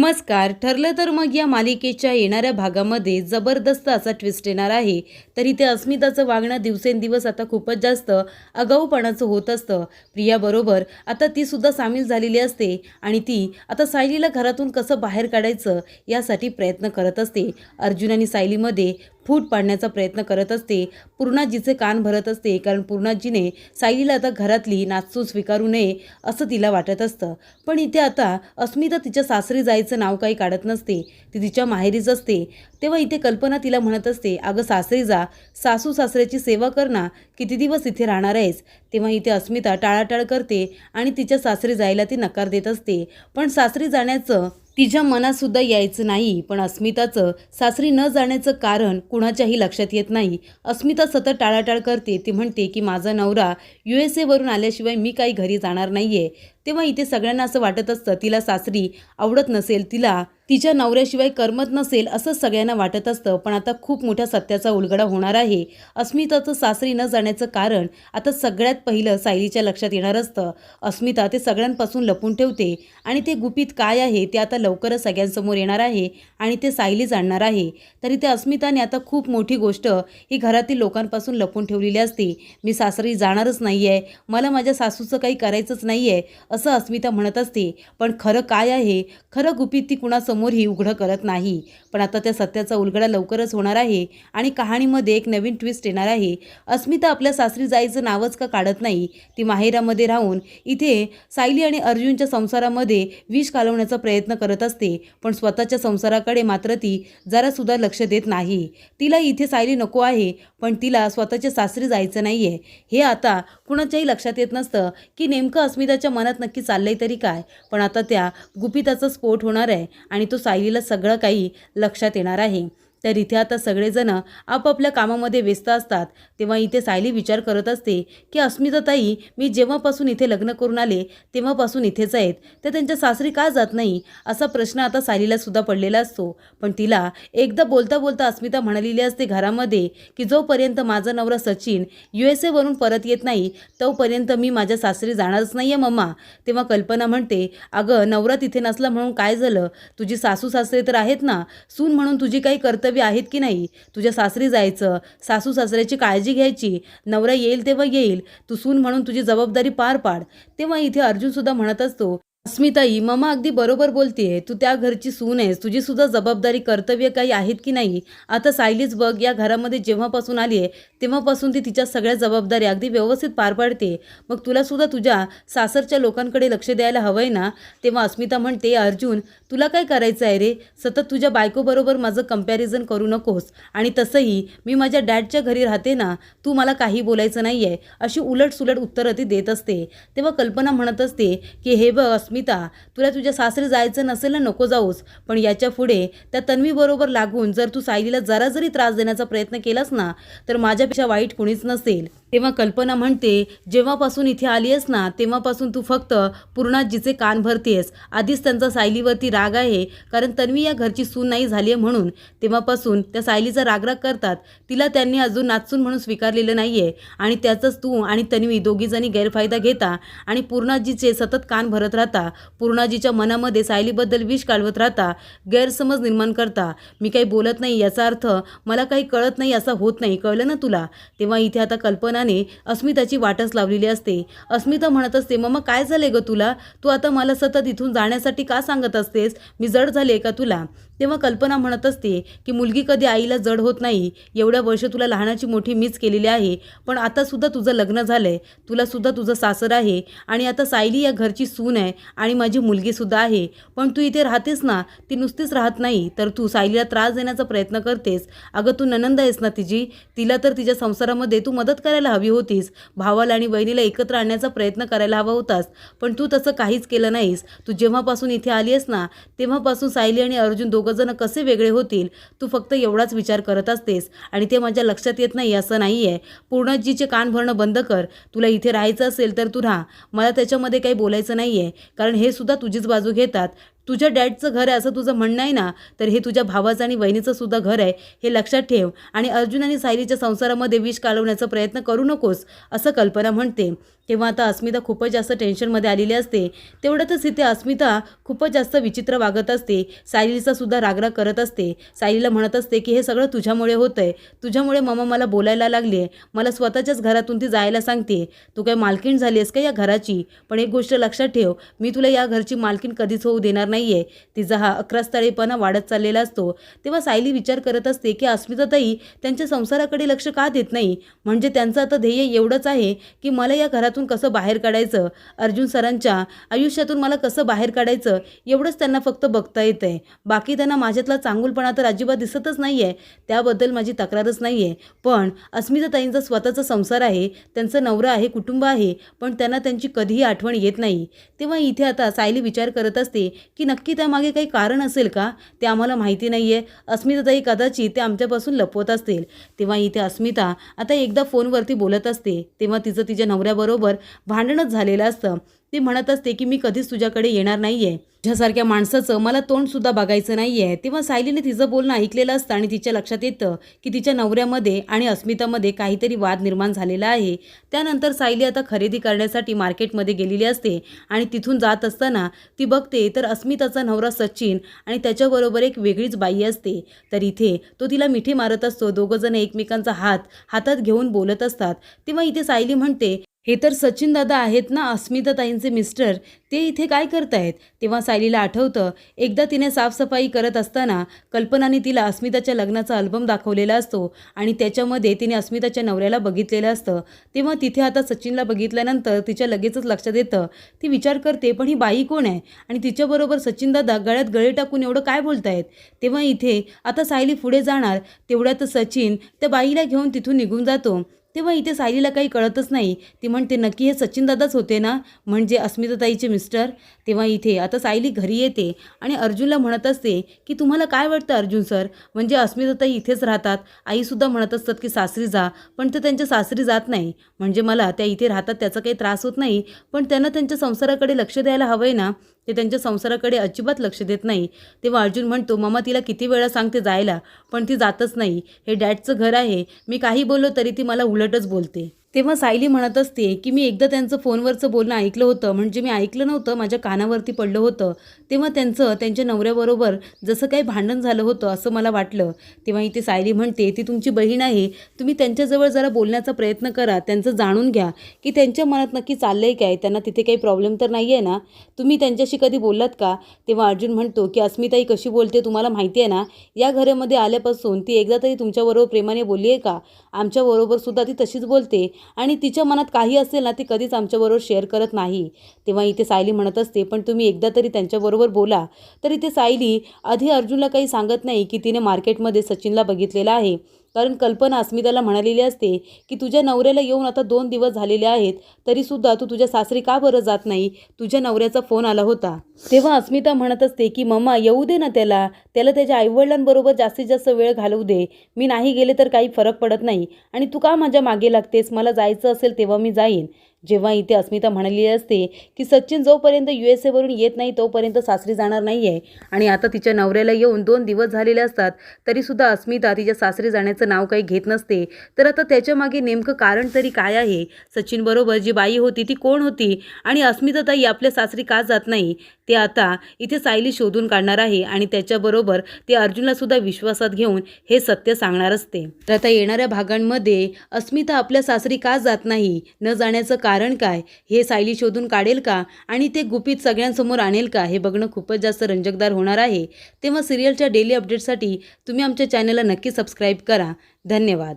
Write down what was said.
नमस्कार. ठरलं तर मग या मालिकेच्या येणाऱ्या भागामध्ये जबरदस्त असा ट्विस्ट येणार आहे. तर इथे अस्मिताचं वागणं दिवसेंदिवस आता खूपच जास्त अगाऊपणाचं होत असतं. प्रियाबरोबर आता ती सुद्धा सामील झालेली असते आणि ती आता सायलीला घरातून कसं बाहेर काढायचं यासाठी प्रयत्न करत असते. अर्जुन आणि सायलीमध्ये फूट पाडण्याचा प्रयत्न करत असते. पूर्णाजीचे कान भरत असते कारण पूर्णाजीने सायलीला आता घरातली नाचू स्वीकारू नये असं तिला वाटत असतं. पण इथे आता अस्मिता तिच्या सासरी जायचं नाव काही काढत नसते. ती तिच्या माहेरीच असते. तेव्हा इथे कल्पना तिला म्हणत असते अगं सासरी जा. सासू सासऱ्याची सेवा कर ना. किती दिवस इथे राहणार आहेस? तेव्हा इथे अस्मिता टाळाटाळ करते आणि तिच्या सासरी जायला ती नकार देत असते. पण सासरी जाण्याचं तिच्या मनात सुद्धा यायचं नाही पण अस्मिताचं सासरी न जाण्याचं कारण कुणाच्याही लक्षात येत नाही. अस्मिता सतत टाळाटाळ करते ती म्हणते की माझा नवरा यू एस एवरून आल्याशिवाय मी काही घरी जाणार नाही आहे तेव्हा इथे सगळ्यांना असं वाटत असतं तिला सासरी आवडत नसेल तिला तिच्या नवऱ्याशिवाय करमत नसेल असं सगळ्यांना वाटत असतं. पण आता खूप मोठ्या सत्याचा उलगडा होणार आहे. अस्मिताचं सासरी न जाण्याचं कारण आता सगळ्यात पहिलं सायलीच्या लक्षात येणार असतं. अस्मिता ते सगळ्यांपासून लपून ठेवते आणि ते गुपित काय आहे ते आता लवकरच सगळ्यांसमोर येणार आहे आणि ते सायली जाणणार आहे. तरी ते अस्मिताने आता खूप मोठी गोष्ट ही घरातील लोकांपासून लपून ठेवलेली असते. मी सासरी जाणारच नाही आहे मला माझ्या सासूचं काही करायचंच नाही आहे असं अस्मिता म्हणत असते पण खरं काय आहे? खरं गुपित ती कुणासमोरही उघडं करत नाही. पण आता त्या सत्याचा उलगडा लवकरच होणार आहे आणि कहाणीमध्ये एक नवीन ट्विस्ट येणार आहे. अस्मिता आपल्या सासरी जायचं नावच का काढत नाही? ती माहेरामध्ये राहून इथे सायली आणि अर्जुनच्या संसारामध्ये विष कालवण्याचा प्रयत्न करत असते पण स्वतःच्या संसाराकडे मात्र ती जरासुद्धा लक्ष देत नाही. तिला इथे सायली नको आहे पण तिला स्वतःच्या सासरी जायचं नाही आहे हे आता कुणाच्याही लक्षात येत नसतं की नेमकं अस्मिताच्या मनात नक्की चाललंय तरी काय. पण आता त्या गुपिताचा स्फोट होणार आहे आणि तो सायलीला सगळं काही लक्षात येणार आहे. तर इथे आता सगळेजण आपापल्या कामामध्ये व्यस्त असतात. तेव्हा इथे सायली विचार करत असते की अस्मिताताई मी जेव्हापासून इथे लग्न करून आले तेव्हापासून इथेच आहेत. तर त्यांच्या सासरी का जात नाही? असा प्रश्न आता सायलीला सुद्धा पडलेला असतो. पण तिला एकदा बोलता बोलता अस्मिता म्हणालेली असते घरामध्ये की जोपर्यंत माझा नवरा सचिन यू एस एवरून परत येत नाही तोपर्यंत मी माझ्या सासरी जाणारच नाही आहे मम्मा. तेव्हा कल्पना म्हणते अगं नवरा तिथे नसला म्हणून काय झालं? तुझी सासू सासरे तर आहेत ना. सून म्हणून तुझी काही कर्तव्य आहेत की नाही? तुझ्या सासरी जायचं सासू सासऱ्याची काळजी घ्यायची नवरा येईल तेव्हा येईल तू सून म्हणून तुझी जबाबदारी पार पाड. तेव्हा इथे अर्जुनसुद्धा म्हणत असतो अस्मिताई ममा अगदी बरोबर बोलतीये तू त्या घरची सून आहेस तुझी सुद्धा जबाबदारी कर्तव्य काही आहेत की नाही? आता सायलीच बघ या घरामध्ये जेव्हापासून आली आहे तेव्हापासून ती तिच्या सगळ्या जबाबदारी अगदी व्यवस्थित पार पाडते. मग तुला सुद्धा तुझ्या सासरच्या लोकांकडे लक्ष द्यायला हवंय ना? तेव्हा अस्मिता म्हणते अर्जुन तुला काय करायचं आहे रे? सतत तुझ्या बायकोबरोबर माझं कंपॅरिझन करू नकोस. आणि तसंही मी माझ्या डॅडच्या घरी राहते ना तू मला काही बोलायचं नाही आहे अशी उलट सुलट उत्तरं ती देत असते. तेव्हा कल्पना म्हणत असते की हे बघ अस्मिता तुला तुझ्या सासरी जायचं नसेल ना नको जाऊस. पण याच्यापुढे त्या तन्वीबरोबर लागून जर तू सायलीला जरा जरी त्रास देण्याचा प्रयत्न केलास ना तर माझ्यापेक्षा वाईट कुणीच नसेल. तेव्हा कल्पना म्हणते जेव्हापासून इथे आली आहेस ना तेव्हापासून तू फक्त पूर्णाजीचे कान भरतेस आधीच त्यांचा सायलीवरती राग आहे कारण तन्वी या घरची सून नाही झाली आहे म्हणून. तेव्हापासून त्या सायलीचा रागराग करतात. तिला त्यांनी अजून नाचून म्हणून स्वीकारलेलं नाही आहे आणि त्याचंच तू आणि तन्वी दोघीजणी गैरफायदा घेता आणि पूर्णाजीचे सतत कान भरत राहतात राहता पूर्णाजीच्या मनामध्ये सायलीबद्दल विष काढवत राहता गैरसमज निर्माण करता. मी काही बोलत नाही याचा अर्थ मला काही कळत नाही असा होत नाही. कळलं ना तुला? तेव्हा इथे आता कल्पनाने अस्मिताची वाटच लावलेली असते. अस्मिता म्हणत असते मग काय झाले गं तुला? तू आता मला सतत इथून जाण्यासाठी का सांगत असतेस? मी जड झाले का तुला? तेव्हा कल्पना म्हणत असते की मुलगी कधी आईला जड होत नाही. एवढ्या वर्ष तुला लहानाची मोठी मीच केलेली आहे. पण आतासुद्धा तुझं लग्न झालं तुला सुद्धा तुझं सासर आहे. आणि आता सायली या घरची सून आहे. आणि माझी मुलगीसुद्धा आहे. पण तू इथे राहतेस ना ती नुसतीच राहत नाही. तर तू सायलीला त्रास देण्याचा प्रयत्न करतेस. अगं तू ननंद आहेस ना तिची? तिला तर तिच्या संसारामध्ये तू मदत करायला हवी होतीस. भावाला आणि बहिणीला एकत्र आणण्याचा प्रयत्न करायला हवा होतास. पण तू तसं काहीच केलं नाहीस. तू जेव्हापासून इथे आली आहेस ना तेव्हापासून सायली आणि अर्जुन दोघंजणं कसे वेगळे होतील? तू फक्त एवढाच विचार करत असतेस. आणि ते माझ्या लक्षात येत नाही असं नाही आहे पूर्णजीचे कान भरणं बंद कर. तुला इथे राहायचं असेल तर तू राहा. मला त्याच्यामध्ये काही बोलायचं नाही आहे कारण हे सुद्धा तुझीच बाजू घेतात. तुझ्या डॅडचं घर आहे असं तुझं म्हणणं आहे ना तर हे तुझ्या भावाचं आणि बहिणीचं सुद्धा घर आहे हे लक्षात ठेव. आणि अर्जुन आणि सायलीच्या संसारामध्ये विष कालवण्याचा प्रयत्न करू नकोस असं कल्पना म्हणते. तेव्हा आता अस्मिता खूपच जास्त टेन्शनमध्ये आलेली असते. तेवढ्यातच इथे अस्मिता खूपच जास्त विचित्र वागत असते. सायलीचा सुद्धा रागराग करत असते. सायलीला म्हणत असते की हे सगळं तुझ्यामुळे होतं आहे तुझ्यामुळे मम्मा मला बोलायला लागले मला स्वतःच्याच घरातून ती जायला सांगते. तू काय मालकीण झाली आहेस का या घराची? पण एक गोष्ट लक्षात ठेव. मी तुला या घरची मालकीण कधीच होऊ देणार नाही आहे तिचा हा अकरास्थळेपणा वाढत चाललेला असतो. तेव्हा सायली विचार करत असते की अस्मिताताई त्यांच्या संसाराकडे लक्ष का देत नाही? म्हणजे त्यांचं आता ध्येय एवढंच आहे की मला या घरातून कसं बाहेर काढायचं? अर्जुन सरांच्या आयुष्यातून मला कसं बाहेर काढायचं? एवढंच त्यांना फक्त बघता येतं आहे बाकी त्यांना माझ्यातला चांगुलपणा तर अजिबात दिसतच नाही आहे त्याबद्दल माझी तक्रारच नाही आहे पण अस्मिताताईंचा स्वतःचा संसार आहे त्यांचं नवरा आहे कुटुंब आहे पण त्यांना त्यांची कधीही आठवण येत नाही. तेव्हा इथे आता सायली विचार करत असते की नक्की त्यामागे काही कारण असेल का? ते आम्हाला माहिती नाही आहे अस्मिताताई कदाचित ते आमच्यापासून लपवत असतील. तेव्हा इथे अस्मिता आता एकदा फोनवरती बोलत असते. तेव्हा तिचं तिच्या नवऱ्याबरोबर भांडणच झालेलं असतं. ती म्हणत असते की मी कधीच तुझ्याकडे येणार नाही आहे तुझ्यासारख्या माणसाचं मला तोंडसुद्धा बघायचं नाही आहे तेव्हा सायलीने तिचं बोलणं ऐकलेलं असतं आणि तिच्या लक्षात येतं की तिच्या नवऱ्यामध्ये आणि अस्मितामध्ये काहीतरी वाद निर्माण झालेला आहे. त्यानंतर सायली आता खरेदी करण्यासाठी मार्केटमध्ये गेलेली असते आणि तिथून जात असताना ती बघते तर अस्मिताचा नवरा सचिन आणि त्याच्याबरोबर एक वेगळीच बाई असते. तर इथे तो तिला मिठी मारत असतो. दोघंजण एकमेकांचा हात हातात घेऊन बोलत असतात. तेव्हा इथे सायली म्हणते हे तर सचिन दादा आहेत ना अस्मिताताईंचे मिस्टर. ते इथे काय करतायत? तेव्हा सायलीला आठवतं एकदा तिने साफसफाई करत असताना कल्पनाने तिला अस्मिताच्या लग्नाचा अल्बम दाखवलेला असतो आणि त्याच्यामध्ये तिने अस्मिताच्या नवऱ्याला बघितलेलं असतं. तेव्हा तिथे आता सचिनला बघितल्यानंतर तिच्या लगेचच लक्षात येतं ती विचार करते पण ही बाई कोण आहे? आणि तिच्याबरोबर सचिन दादा गळ्यात गळे टाकून एवढं काय बोलतायत? तेव्हा इथे आता सायली पुढे जाणार तेवढ्यात सचिन त्या बाईला घेऊन तिथून निघून जातो. तेव्हा इथे सायलीला काही कळतच नाही. ती म्हणते नक्की हे सचिनदादाच होते ना? म्हणजे अस्मिताताईचे मिस्टर? तेव्हा इथे आता सायली घरी येते आणि अर्जुनला म्हणत असते की तुम्हाला काय वाटतं अर्जुन सर? म्हणजे अस्मिताताई इथेच राहतात. आईसुद्धा म्हणत असतात की सासरी जा. पण ते त्यांच्या सासरी जात नाही. म्हणजे मला त्या इथे राहतात त्याचा काही त्रास होत नाही. पण त्यांना त्यांच्या संसाराकडे लक्ष द्यायला हवं आहे ना? ते त्यांच्या संसाराकडे अजिबात लक्ष देत नाही. तेव्हा अर्जुन म्हणतो मामा तिला किती वेळा सांगते जायला पण ती जातच नाही. हे डॅडचं घर आहे. मी काही बोललो तरी ती मला उलटच बोलते. तेव्हा सायली म्हणत असते की मी एकदा त्यांचं फोनवरचं बोलणं ऐकलं होतं म्हणजे मी ऐकलं नव्हतं माझ्या कानावरती पडलं होतं. तेव्हा त्यांचं त्यांच्या नवऱ्याबरोबर जसं काही भांडण झालं होतं असं मला वाटलं. तेव्हा इथे सायली म्हणते ती तुमची बहीण आहे तुम्ही त्यांच्याजवळ जरा बोलण्याचा प्रयत्न करा त्यांचं जाणून घ्या की त्यांच्या मनात नक्की चाललं आहे काय त्यांना तिथे काही प्रॉब्लेम तर नाही आहे ना? तुम्ही त्यांच्याशी कधी बोललात का? तेव्हा अर्जुन म्हणतो की अस्मिताई कशी बोलते तुम्हाला माहिती आहे ना? या घरामध्ये आल्यापासून ती एकदा तरी तुमच्याबरोबर प्रेमाने बोलली आहे का आमच्याबरोबरसुद्धा ती तशीच बोलते. आणि तिच्या मनात काही असेल ना ती कधीच आमच्याबरोबर शेअर करत नाही. तेव्हा इथे सायली म्हणत असते पण तुम्ही एकदा तरी त्यांच्याबरोबर बोला. तर इथे सायली आधी अर्जुनला काही सांगत नाही की तिने मार्केटमध्ये सचिनला बघितलेलं आहे. कारण कल्पना अस्मिताला म्हणालेली असते की तुझ्या नवऱ्याला येऊन आता दोन दिवस झालेले आहेत तरीसुद्धा तू तुझ्या सासरी का बरं जात नाही? तुझ्या नवऱ्याचा फोन आला होता. तेव्हा अस्मिता म्हणत असते की मम्मा येऊ दे ना त्याला. त्याला त्याच्या आईवडिलांबरोबर जास्तीत जास्त वेळ घालवू दे. मी नाही गेले तर काही फरक पडत नाही. आणि तू का माझ्या मागे लागतेस? मला जायचं असेल तेव्हा मी जाईन. जेव्हा इथे अस्मिता म्हणालेली असते की सचिन जोपर्यंत यू एस एवरून येत नाही तोपर्यंत सासरी जाणार नाही आहे आणि आता तिच्या नवऱ्याला येऊन दोन दिवस झालेले असतात तरीसुद्धा अस्मिता तिच्या सासरी जाण्याचं नाव काही घेत नसते. तर आता त्याच्यामागे नेमकं कारण तरी काय आहे? सचिनबरोबर जी बाई होती ती कोण होती? आणि अस्मिता ताई आपल्या सासरी का जात नाही? ते आता इथे सायली शोधून काढणार आहे आणि त्याच्याबरोबर ते अर्जुनलासुद्धा विश्वासात घेऊन हे सत्य सांगणार असते. तर आता येणाऱ्या भागांमध्ये अस्मिता आपल्या सासरी का जात नाही? न जाण्याचं कारण काय? हे सायली शोधून काढेल का? आणि ते गुपित सगळ्यांसमोर आणेल का? हे बघणं खूपच जास्त रंजकदार होणार आहे. तेव्हा सिरियलच्या डेली अपडेटसाठी तुम्ही आमच्या चॅनलला नक्की सबस्क्राईब करा. धन्यवाद.